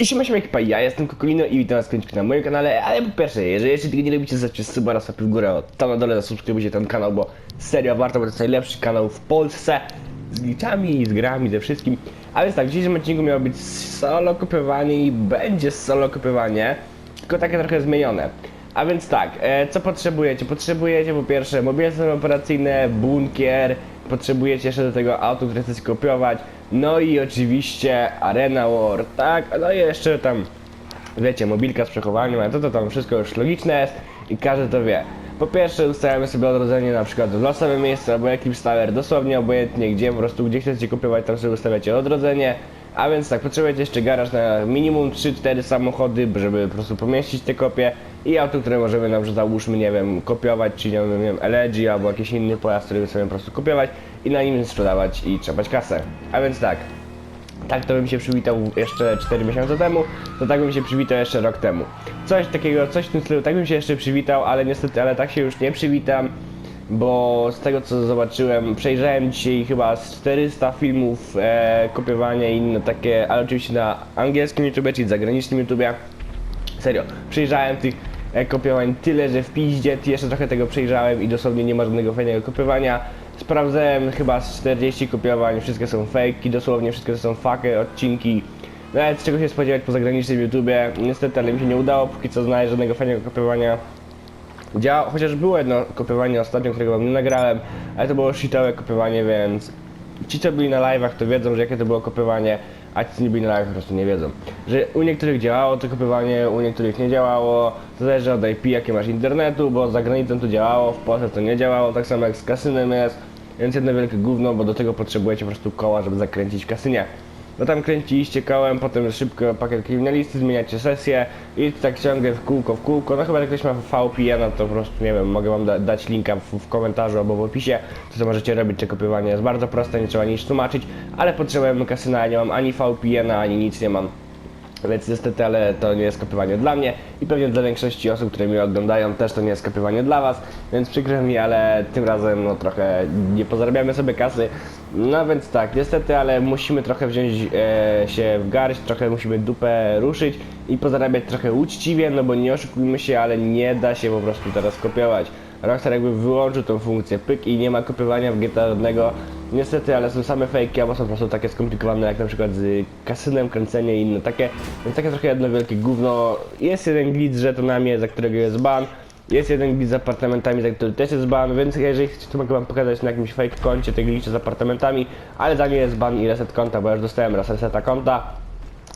I siema, siema ekipa, ja jestem Kokolino i witam was na moim kanale, ale po pierwsze, jeżeli jeszcze tego nie robicie, zostawcie suba oraz łapy w górę, tam na dole zasubskrybujcie ten kanał, bo serio warto, bo to jest najlepszy kanał w Polsce, z glitchami, z grami, ze wszystkim. A więc tak, w dzisiejszym odcinku miało być solo kopiowanie i będzie solo kopiowanie, tylko takie trochę zmienione. A więc tak, e, co potrzebujecie? Potrzebujecie po pierwsze mobilne operacyjne, bunkier, potrzebujecie jeszcze do tego auto, które chcecie kopiować, no i oczywiście Arena War, tak, no i jeszcze tam, wiecie, mobilka z przechowaniem, ale to, to tam wszystko już logiczne jest i każdy to wie. Po pierwsze ustawiamy sobie odrodzenie na przykład w losowym miejscu albo jakimś tower, dosłownie obojętnie gdzie, po prostu gdzie chcecie kopiować, tam sobie ustawiacie odrodzenie. A więc tak, potrzebujecie jeszcze garaż na minimum 3-4 samochody, żeby po prostu pomieścić te kopie i auto, które możemy nam, że załóżmy, nie wiem, kopiować, czy nie wiem, LG albo jakiś inny pojazd, który chcemy po prostu kopiować i na nim sprzedawać i trzepać kasę. A więc tak, tak to bym się przywitał jeszcze 4 miesiące temu, to tak bym się przywitał jeszcze rok temu. Coś takiego, coś w tym stylu, tak bym się jeszcze przywitał, ale niestety, ale tak się już nie przywitam, bo z tego co zobaczyłem, przejrzałem dzisiaj chyba z 400 filmów e, kopiowania i inne takie, ale oczywiście na angielskim YouTube, czyli zagranicznym YouTube. Serio, przejrzałem tych e, kopiowań tyle, że w piździe jeszcze trochę tego przejrzałem i dosłownie nie ma żadnego fajnego kopiowania. Sprawdzałem chyba z 40 kopiowań, wszystkie są fake, dosłownie wszystkie są faky, odcinki. Nawet czego się spodziewać po zagranicznym YouTubie. Niestety, ale mi się nie udało póki co znaleźć żadnego fajnego kopiowania. Działa, chociaż było jedno kopiowanie ostatnio, którego wam nie nagrałem, ale to było shitowe kopiowanie, więc ci co byli na live'ach to wiedzą, że jakie to było kopiowanie, a ci co nie byli na live'ach po prostu nie wiedzą. Że u niektórych działało to kopiowanie, u niektórych nie działało, to zależy od IP jakie masz internetu, bo za granicą to działało, w Polsce to nie działało, tak samo jak z kasynem jest, więc jedno wielkie gówno, bo do tego potrzebujecie po prostu koła, żeby zakręcić kasynie. No tam kręciliście kołem, potem szybko pakiet kryminalisty, zmieniacie sesję i tak ciągle w kółko, w kółko. No chyba jak ktoś ma VPN, no to po prostu nie wiem, mogę wam da dać linka w, w komentarzu albo w opisie, to co możecie robić, czy kopiowanie jest bardzo proste, nie trzeba nic tłumaczyć, ale potrzebujemy kasyna, ja nie mam ani VPN-a, ani nic nie mam. Więc niestety, ale to nie jest kopiowanie dla mnie i pewnie dla większości osób, które mnie oglądają też to nie jest kopiowanie dla was, więc przykro mi, ale tym razem no trochę nie pozarabiamy sobie kasy. No więc tak, niestety, ale musimy trochę wziąć e, się w garść, trochę musimy dupę ruszyć i pozarabiać trochę uczciwie, no bo nie oszukujmy się, ale nie da się po prostu teraz kopiować. Rockstar jakby wyłączył tą funkcję pyk i nie ma kopiowania w GTA żadnego. Niestety, ale są same fejki, albo są po prostu takie skomplikowane jak na przykład z kasynem, kręcenie i inne takie. Więc takie trochę jedno wielkie gówno. Jest jeden glitch z żetonami, za którego jest ban. Jest jeden glitch z apartamentami, za który też jest ban, więc jeżeli chcecie, to mogę wam pokazać na jakimś fake koncie te glitche z apartamentami, ale za nie jest ban i reset konta, bo ja już dostałem raz reseta konta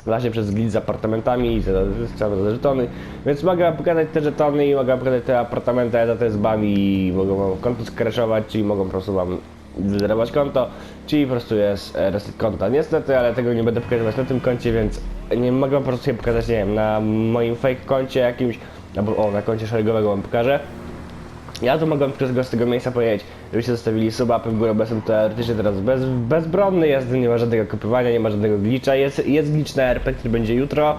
właśnie przez glitch z apartamentami i za, za, żetony, więc mogę wam pokazać te żetony i mogę wam pokazać te apartamenty, a za to jest ban i mogą wam konto skraszować, czyli mogą po prostu wam wyzerować konto, czyli po prostu jest reset konta. Niestety, ale tego nie będę pokazywać na tym koncie, więc nie mogę po prostu je pokazać, nie wiem, na moim fake koncie jakimś, albo o, na koncie szeregowego wam pokażę. Ja tu mogę tylko z tego miejsca powiedzieć, żebyście zostawili suba, w górę, bo jestem teoretycznie teraz bez, bezbronny, jest, nie ma żadnego kopiowania, nie ma żadnego glitcha, jest, jest glitch na RP, który będzie jutro.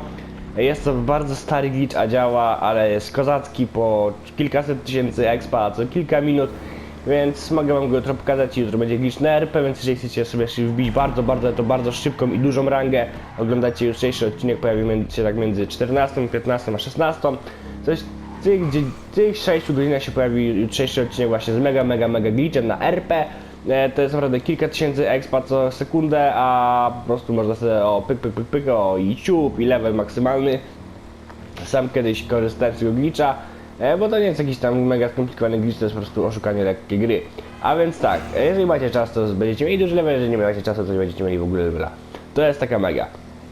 Jest to bardzo stary glitch, a działa, ale jest kozacki po kilkaset tysięcy expa co kilka minut, więc mogę wam go jutro pokazać jutro będzie glitch na RP, więc jeżeli chcecie sobie wbić bardzo, bardzo, to bardzo szybką i dużą rangę, oglądacie jutrzejszy odcinek, pojawi się tak między 14, 15 a 16, coś w tych, gdzie, tych 6 godzinach się pojawi jutrzejszy odcinek właśnie z mega, mega, mega glitchem na RP. E, To jest naprawdę kilka tysięcy expa co sekundę, a po prostu można sobie o pyk, pyk, pyk, pyk, o i ciup, i level maksymalny. Sam kiedyś korzystałem z tego glitcha, e, bo to nie jest jakiś tam mega skomplikowany glitch, to jest po prostu oszukanie lekkiej gry. A więc tak, e, jeżeli macie czas, to będziecie mieli duży level, jeżeli nie macie czasu, to nie będziecie mieli w ogóle levela. To jest taka mega.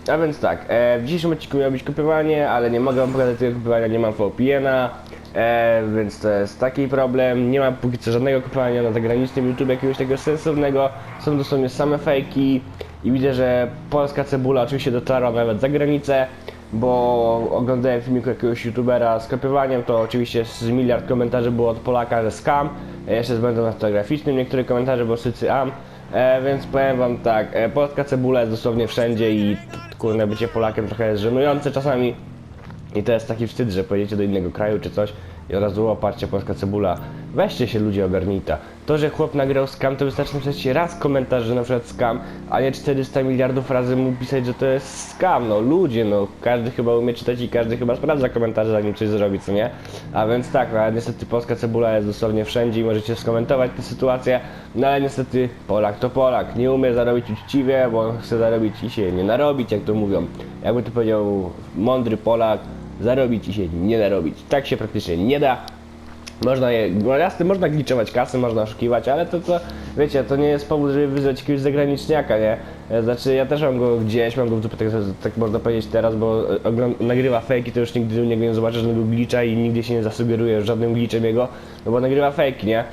A więc tak, e, w dzisiejszym odcinku miało być kopiowanie, ale nie mogę wam pokazać tego kopiowania, nie mam VPN-a, e, więc to jest taki problem. Nie mam póki co żadnego kopiowania na zagranicznym YouTube jakiegoś tego sensownego. Są dosłownie same fejki i widzę, że polska cebula oczywiście dotarła nawet za granicę, bo oglądałem filmik jakiegoś youtubera z kopiowaniem, to oczywiście z miliard komentarzy było od Polaka, że scam, e, jeszcze z błędem ortograficznym, niektóre komentarze było sycy am. E, więc powiem wam tak, e, polska cebula jest dosłownie wszędzie i kurde bycie Polakiem trochę jest żenujące czasami. I to jest taki wstyd, że pojedziecie do innego kraju czy coś i od razu oparcie polska cebula. Weźcie się ludzie ogarnijta. To, że chłop nagrał skam, to wystarczy napisać raz komentarz, że na przykład skam, a nie 400 miliardów razy mu pisać, że to jest skam. No ludzie, no każdy chyba umie czytać i każdy chyba sprawdza komentarze zanim coś zrobi, co nie? A więc tak, no, ale niestety polska cebula jest dosłownie wszędzie i możecie skomentować tę sytuację, no ale niestety Polak to Polak, nie umie zarobić uczciwie, bo chce zarobić i się nie narobić, jak to mówią. Jakby to powiedział mądry Polak, zarobić i się nie narobić. Tak się praktycznie nie da. Można je, no jasne, można gliczować kasy, można oszukiwać, ale to wiecie, to nie jest powód, żeby wyzwać jakiegoś zagraniczniaka, nie? E, Znaczy, ja też mam go gdzieś, mam go w dupie, tak, tak można powiedzieć teraz, bo e, nagrywa fejki, to już nigdy u niego nie zobaczę żadnego glicza i nigdzie się nie zasugeruje żadnym glitchem jego, no bo nagrywa fejki, nie?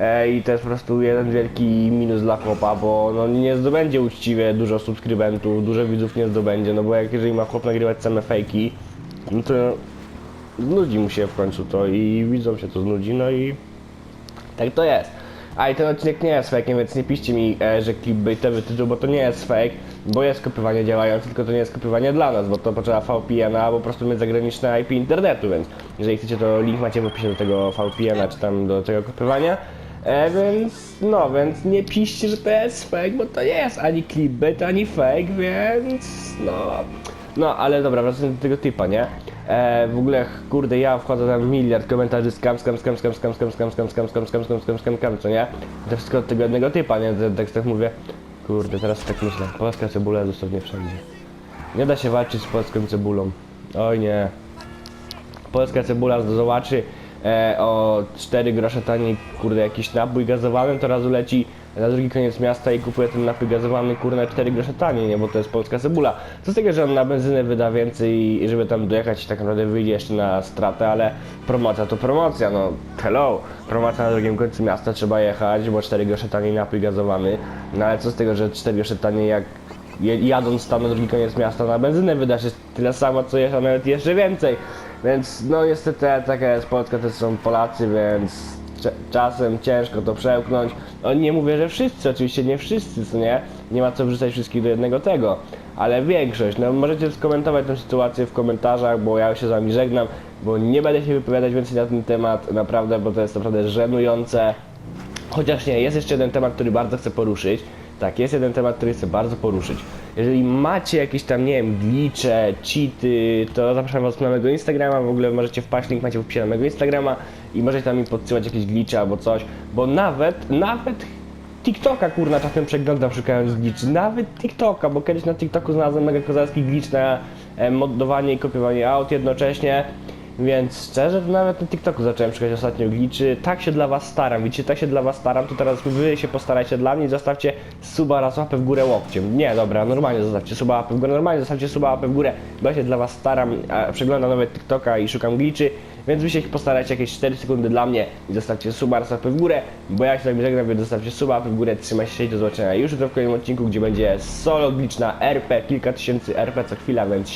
E, I to jest po prostu jeden wielki minus dla chłopa, bo no, nie zdobędzie uczciwie dużo subskrybentów, dużo widzów nie zdobędzie, no bo jak jeżeli ma chłop nagrywać same fejki, no to znudzi mu się w końcu to i widzom się to znudzi, no i tak to jest. A i ten odcinek nie jest fake'iem, więc nie piszcie mi, e, że clickbaitowy tytuł, bo to nie jest fake, bo jest kopiowanie działające, tylko to nie jest kopiowanie dla nas, bo to potrzeba VPN-a, po prostu zagraniczne IP internetu, więc jeżeli chcecie, to link macie w opisie do tego VPN-a, czy tam do tego kopiowania. E, więc, no, więc nie piszcie, że to jest fake, bo to nie jest ani clickbait, ani fake, więc, no... No, ale dobra, wracając do tego typa, nie? E, w ogóle, kurde, ja wchodzę tam miliard komentarzy skam, skam, skam, skam, skam, skam, skam, skam, skam, skam, skam, skam, skam, skam, skam, co nie? To wszystko od tego jednego typa, nie? Tak, tak mówię, kurde, teraz tak myślę, polska cebula jest dosłownie wszędzie. Nie da się walczyć z polską cebulą. Oj nie. Polska cebula zobaczy e, o 4 grosze taniej, kurde, jakiś napój gazowany, to razu leci na drugi koniec miasta i kupuje ten napój gazowany, kurde, na 4 grosze taniej, nie, bo to jest polska cebula. Co z tego, że on na benzynę wyda więcej i żeby tam dojechać tak naprawdę wyjdzie jeszcze na stratę, ale promocja to promocja, no hello, promocja na drugim końcu miasta trzeba jechać, bo 4 grosze taniej napój gazowany, no ale co z tego, że 4 grosze taniej jak jadąc tam na drugi koniec miasta na benzynę wyda się tyle samo co jechał, nawet jeszcze więcej. Więc no niestety taka jest Polska, to są Polacy, więc czasem ciężko to przełknąć. No nie mówię, że wszyscy, oczywiście nie wszyscy, co nie? Nie ma co wrzucać wszystkich do jednego tego, ale większość. No możecie skomentować tę sytuację w komentarzach, bo ja się z wami żegnam, bo nie będę się wypowiadać więcej na ten temat, naprawdę, bo to jest naprawdę żenujące. Chociaż nie, jest jeszcze jeden temat, który bardzo chcę poruszyć. Tak, jest jeden temat, który chcę bardzo poruszyć. Jeżeli macie jakieś tam, nie wiem, glitche, cheaty, to zapraszam was na mojego Instagrama, w ogóle możecie wpaść, link macie w opisie na mojego Instagrama i możecie tam mi podsyłać jakieś glitche albo coś, bo nawet, nawet TikToka kurna czasem przeglądam szukając glitchy, nawet TikToka, bo kiedyś na TikToku znalazłem mega kozacki glitch na e, modowanie i kopiowanie aut jednocześnie, więc szczerze to nawet na TikToku zacząłem szukać ostatnio glitchy, tak się dla was staram, widzicie, tak się dla was staram, to teraz wy się postarajcie dla mnie i zostawcie suba raz łapę w górę łokciem, nie dobra, normalnie zostawcie suba łapę w górę, normalnie zostawcie suba łapę w górę, bo ja się dla was staram, a przeglądam nawet TikToka i szukam glitchy, więc wy się postarajcie jakieś 4 sekundy dla mnie i zostawcie suba raz łapę w górę, bo ja się tak żegnam, więc zostawcie suba łapę w górę, trzymajcie się i do zobaczenia już jutro w kolejnym odcinku, gdzie będzie solo glitch na RP, kilka tysięcy RP co chwila, więc się